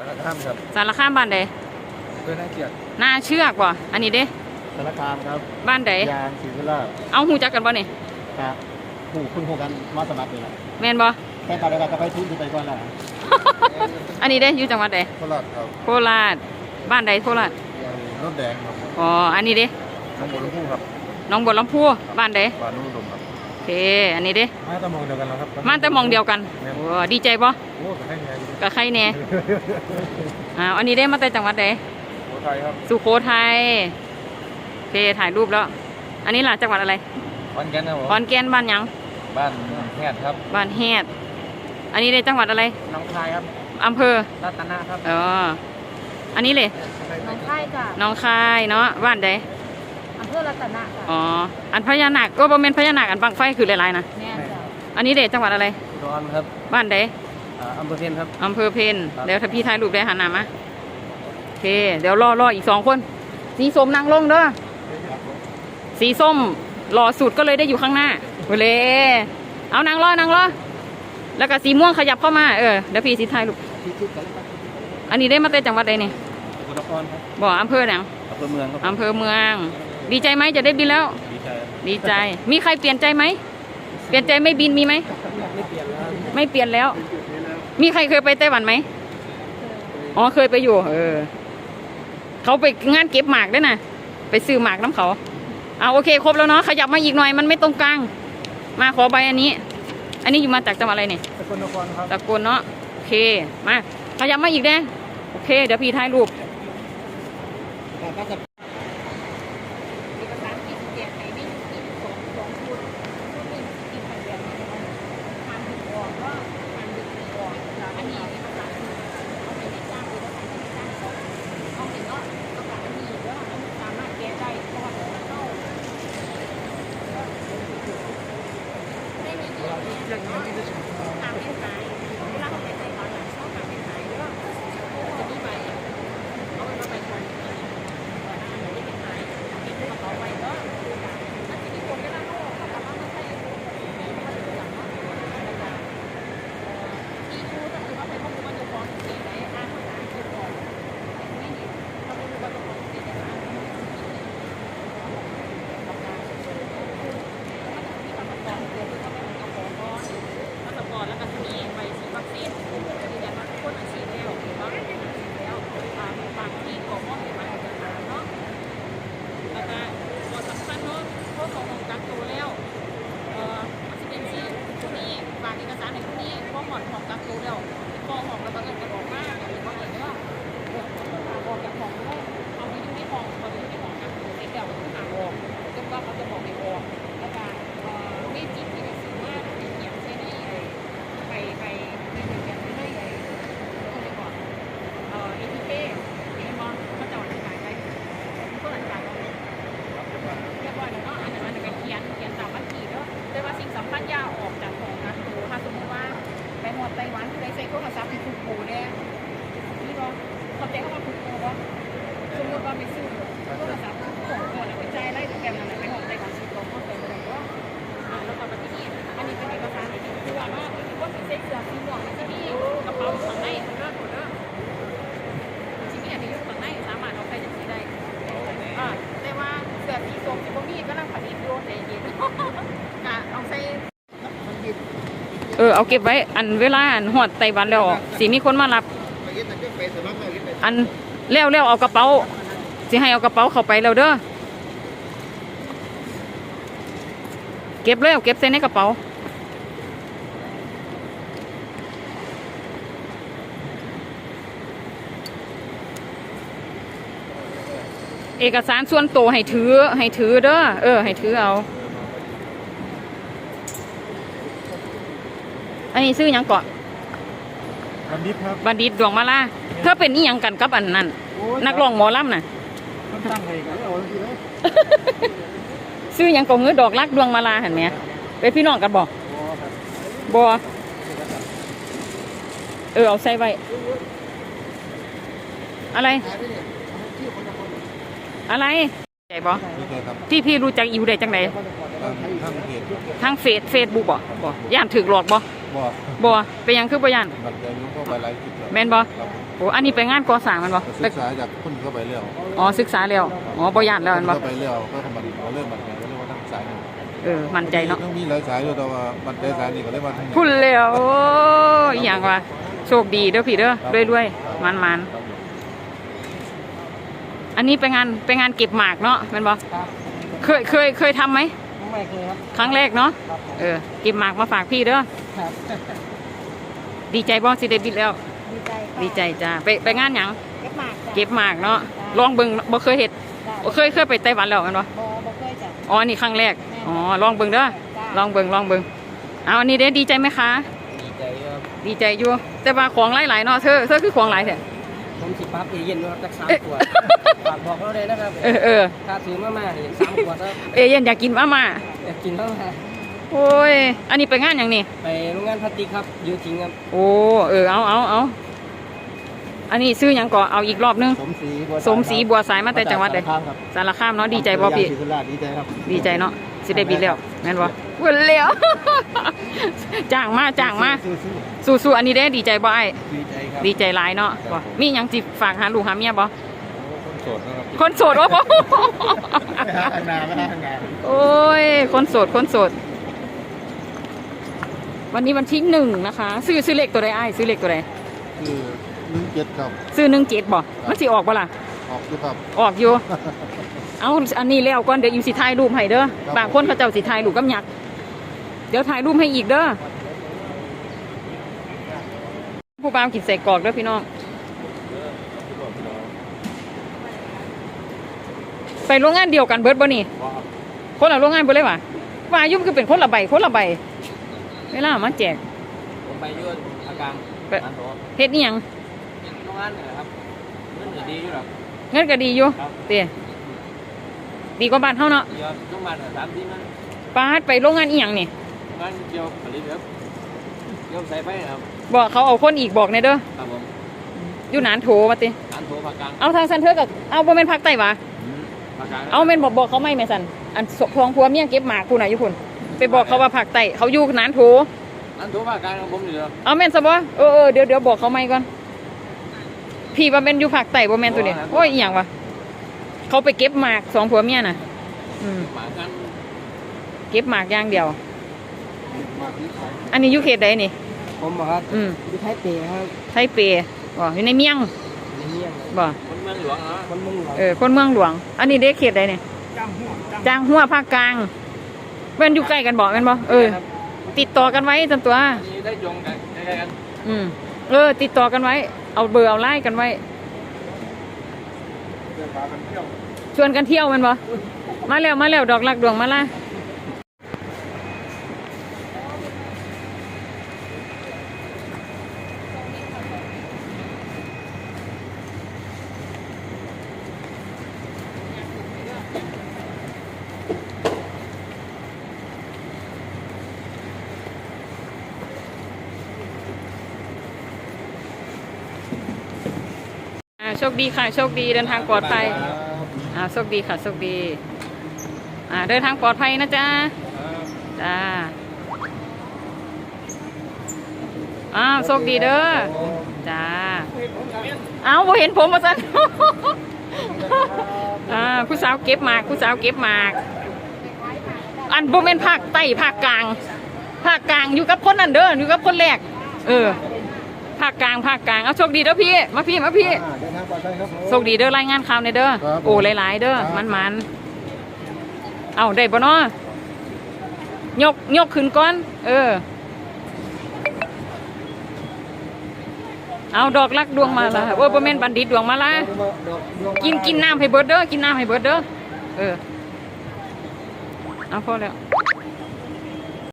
สารคามครับสารคามบ้านใดเพื่อน่าเกียรติน่าเชือกบ่อันนี้เด้สารคามครับบ้านใดยางศรีวิลาศเอาหูจักกันบ่นี่ครับผู้คุณคงกันมาสมัครเลยนะแม่นบ่แค่ไปแล้วก็ไปทุนที่ไปก่อนแล้วอันนี้เด้อยู่จังหวัดใดโคราชครับโคราชบ้านใดโคราชรถแดงครับอ๋ออันนี้เด้น้องบัวลำพูครับหน้องบัวลำพูบ้านใดบานนุ่นดมครับโอ เค อันนี้เด้ มาแต่มองเดียวกันแล้วครับมาแต่หมองเดียวกันโอ้ดีใจบ่โอ้แต่ให้ไงกับใครแหน่อ้าวอันนี้เด้มาแต่จังหวัดใดโอ้ไทยครับสุโขทัยโอเคถ่ายรูปแล้ว อันนี้ล่ะจังหวัดอะไรวันกันนะผมขอนแก่นบ้านหยังบ้านแพทย์ครับ บ้านแฮดอันนี้เลยจังหวัดอะไรน้องคายครับอำเภอรัตนะครับอ๋ออันนี้เลยน้องค่ายจ้ะหน้องคายเนาะบ้านใด อำเภอรัตนะจ้ะอ๋อ อันพญานาคก็บ่แม่นพญานาคอันบังไฟคือหลายๆนะ แม่จ้ะอันนี้เด็จังหวัดอะไรร้อนครับบ้านใดอ่าอำเภอเพียนครับ อำเภอเพนครับเดี๋ยวถ้าพี่ถ่ายรูปได้หันหน้ามาโอเค เดี๋ยวรอรออีกสองคน สีส้มนั่งลงเด้อ สีส้มหล่อสุดก็เลยได้อยู่ข้างหน้าไปเลยเอานางรอนางรอ แล้วก็สีม่วงขยับเข้ามา เออ เดี๋ยวพี่สิถ่ายรูปที่ชุดกันครับอันนี้ได้มาเต้นจังหวัดใดนี่สกลนครครับบ่ออำเภอหนังอำเภอเมืองครับอำเภอเมือง ดีใจไหมจะได้บินแล้ว ดีใจดีใจ มีใครเปลี่ยนใจไหม เปลี่ยนใจไม่บินมีไหม ไม่เปลี่ยนแล้วไม่เปลี่ยนแล้ว มีใครเคยไปไต้หวันไหม อ๋อเคยไปอยู่ เออ เขาไปงานเก็บหมากด้วยนะ ไปซื้อหมากน้ำเขา เอาโอเคครบแล้วเนาะ ขยับมาอีกหน่อยมันไม่ตรงกลาง มาขอใบอันนี้ อันนี้อยู่มาจากจังหวัดอะไรเนี่ยสกลนครครับตะโกนเนาะ โอเค มา ขยับมาอีกเด้โอเค เดี๋ยวพี่ถ่ายรูป เอกสารที่เกียรติไหนไม่มีสองสองชุดชุดหนึ่งที่ผ่านแบบนี้ทำถึงออกว่าทำดึกถึงออกอันนี้เอกสารเอาไปในจ้างหรือว่าใส่ในจ้างเขาเอาเห็นว่าเอกสารอันนี้แล้วมันสามารถแก้ได้เพราะว่ามันเข้าไม่มีเงินเนี่ยตามเป็นขายเวลาเขาไปไต้หวันหลังเข้าตามเป็นขายก็จะมีใบเอาไปว่าใบคน แล้วก็มีใบฉีดวัคซีนยืนยันว่าทุกคนฉีดแล้วหรือว่าฉีดแล้วบางบางที่ก็มอบให้มาเอกสารเนาะ แล้วก็ตัวสำคัญเนาะพวกของของกักตัวแล้ว เอ่อมันจะเป็นที่ผู้นี้ฝากเอกสารในี้พวกหมดของกักตัวแล้วพอของแล้วก็เงินกระบอกมากหรือว่าอรก็บอกจากของแล้วเอาไปอยู่ที่ของพออยู่ที่ของกักตัวเสร็จแล้วก็หาออกจนว่าเขาจะบอกในออกแล้วการ เสื้อสีส้มที่บ่มีก็นั่งผลิตอยู่ใจเย็นกะเอาใส่เออเอาเก็บไว้อันเวลาอันหอดไต้หวันแล้วสีมีคนมารับ อันเล้วเล้วเอากระเป๋าสิให้เอากระเป๋าเข้าไปแล้วเด้อเก็บแล้วเก็บใส่ในกระเป๋า เอกสารส่วนตัวให้ถือให้ถือเด้อเออ ให้ถือเอา อันนี้ซื้อหยังเกาะวันนี้ครับบัณฑิตดวงมาลาเธอเป็นอีหยังกันกับอันนั้น นักร้องหมอลำน่ะมันตั้งให้กันเอาทีเลยซื้อหยังก็เงือดอกรักดวงมาลาเห็นไหมเป็นพี่น้องกันบอกอ๋อครับบอเออเอาใส่ไว้ อะไร อะไรใจบอดีใจครับที่พี่รู้จักอิวได้จังไหนทางเพจทางเฟซเฟซบุ๊กบ่บ่ย่านถึกหลอกบ่บอกบ่เป็นหยังคือบ่ย่านบัตรเดินก็ไปไลฟ์คลิปแม่นบ่ครับโอ้อันนี้ไปงานก่อสร้างแมันบ่ไปศึกษาจากคนเข้าไปเรื่อยอ๋อศึกษาแล้วอ๋อบ่ยานแล้วแมันบ่เข้าไปเรื่อยก็ทำมันก็เริ่มมันก็เรียกว่าทั้งสายหนึ่งเออมั่นใจเนาะต้องมีหลายสายด้วยแต่ว่ามันได้สายนี้ก็เรียกว่าทั้งพุ่นแล้วโอ้ยอหย่างว่าโชคดีเด้อพี่เด้อด้วยๆมันๆ อันนี้ไปงานไปงานเก็บหมากเนาะแม่นบ่ครับเคยเคยเคยทำไหม ไม่เคยครับครั้งแรกเนาะ ครับผมเออ เก็บหมากมาฝากพี่เด้อ ครับดีใจบ่สิได้บิดแล้ว ดีใจค่ะดีใจจ้า ไปไปงานหยัง เก็บหมากจ้ะเก็บหมากเนาะ ลองเบิ่งบ่เคยเฮ็ดจ้ะบ่เคยเคยไปไต้หวันแล้วแม่นบ่บ่บ่เคยจ้ะอ๋ออันนี่ครั้งแรก อ๋อ ลองเบิ่งเด้อ จ้ะลองเบิ่งลองเบิ่งเอาอันนี้เด้ดีใจไหมคะ ดีใจครับดีใจอยู่ แต่ว่าของหลายๆเนาะ เธอเธอคือของหลายแท้ ผมสิปั๊บเอเย็นนะครับจักสามเอ๊ะขวดฝากบอกเราเลยนะครับเออเออค่าซื้อมาม่านี่สามขวดครับเอเย็นอยากกินมาม่าอยากกินมาม่าโอ้ย อันนี้ไปงานอย่างนี้ไปโรงงานพลาสติกครับอยูทิ้งครับ โอ้ เออ เอาเอาเอาอันนี้ซื้อหยังก่อเอาอีกรอบนึง สมศรีบัวสมศรีบัวสายมาแต่จังหวัดใดข้ามครับสารคามเนาะ ดีใจบ่พี่ศรีสุราษฎร์ดีใจครับ ดีใจเนาะ สิได้บินแล้วแม่นบ่ เบิ่นแล้วจ้างมาจ้างมาสู้สู้ๆอันนี้ได้ดีใจบ่ไอ้ๆดีใจครับดีใจหลายเนาะบ่มีหยังจิฝากหาลูกหาเมียบ่คนโสดนะครับคนโสดโอ้บ่ไม่หาทางนาไม่หาทางนาโอ้ยคนโสดคนโสด วันนี้วันที่หนึ่งนะคะ ซื้อซื้อเลขตัวใดไอ้ายซื้อเลขตัวใดคือหนึ่งเจ็ดครับซื้อหนึ่งเจ็ดบ่มันสิออกบ่ล่ะออกด้วยครับออกอยู่เอาอันนี้แล้วก่อนเดี๋ยวอิมสิถ่ายรูปให้เด้อครับบางคนเขาเจ้าสิถ่ายรูปกับหยักษ์ เดี๋ยวถ่ายรูปให้อีกเด้อผู้บ่าวกินใส่กรอกเด้อพี่น้องไปโรงงานเดียวกันเบิดบ่นี่คนละโรงงานเบิดเลยวะว่าอยุ่มคือเป็นคนละใบคนละใบเวลามาแจกผมไปยืนอาการไปเฮ็ดนี่ยังโรงงานนี่แหละครับมันจะดีอยู่หรอกเงินก็ดีอยู่ครับเตี้ยดีกว่าบ้านเฮาเนาะเดี๋ยวโรงพยาบาลสามที่มันปาดไปโรงงานอีหยังนี่ งานเกี่ยวผลิตครับเกี่ยวใส่ไฟครับบอกเขาเอาคนอีกบอกในอยเด้อครับผมอยู่นานโถมาติอันโถภาคกลางเอาทางซันเทอร์กับเอาบ่แม่นภาคใต้หวะภาคกลางเอาแม่นบอกบอกเขาไม่แม่สันอันสพองพัวเมียเก็บหมากคุณน่ะอยู่พุ่นไปบอกเขาว่าภาคใต้เขาอยู่นานโถอันโถภาคกลางของผมนี่เหรอเอาแม่นซะบ่เออเออเดี๋ยวเดี๋ยวบอกเขาไม่ก่อนพี่ว่าแม่นอยู่ภาคใต้บ่แม่นตัวนี้โอ้ยอีหยังวะเขาไปเก็บหมากสองผัวเมียน่ะ อืมหมากันเก็บหมากอย่างเดียว อันนี้อยู่เขตใดนี่ ผมบอกครับอืมอยู่ไทยเปย์ครับไทเปบ่อยู่ในเมียงในเมี่ยงบ่คนเมืองหลวงเหรอคนเมืองหลวงเออคนเมืองหลวง อันนี้เด็กเขตใดเนี่ยจางหัวภาคกลางแม่นอยู่ใกล้กันบ่แม่นบ่เออครับติดต่อกันไว้จำตัวอันนี้ได้จงกันใกล้ๆกัน อืมเออ ติดต่อกันไว้ เอาเบอร์เอาไล่กันไว้เดินพากันเที่ยวชวนกันเที่ยวแมันบ่มาแล้วมาแล้วดอกลักดวงมาละ โชคดีค่ะ โชคดีเดินทางปลอดภัยอ่าโชคดีค่ะ โชคดี อ่าเดินทางปลอดภัยนะจ๊ะจ้าอ้าวโชคดีเด้อจ้าเอาบ่เห็นผมมาสันอ่าผู้สาวเก็บหมากผู้สาวเก็บหมาก อันบ่แม่นภาคใต้ภาคกลางภาคกลางอยู่กับคนนั้นเด้ออยู่กับคนแรก เออ ภาคกลางภาคกลางเอาโชคดีเด้อพี่ มาพี่มาพี่อ่าเดินทางปลอดภัยครับผม โชคดีเด้อรายงานข่าวในอยเด้อ ครับโอ้หลายๆเด้อ ครับ มันมันเอาได้บ่เนาะยกยกขึ้นก่อน เออ เอาดอกลักดวงมาละโอ้ยบ่แม่นบัณฑิตดวงมาละกินกินน้ำให้เบิดเด้อกินน้ำให้เบิดเด้อเออเอาพอแล้ว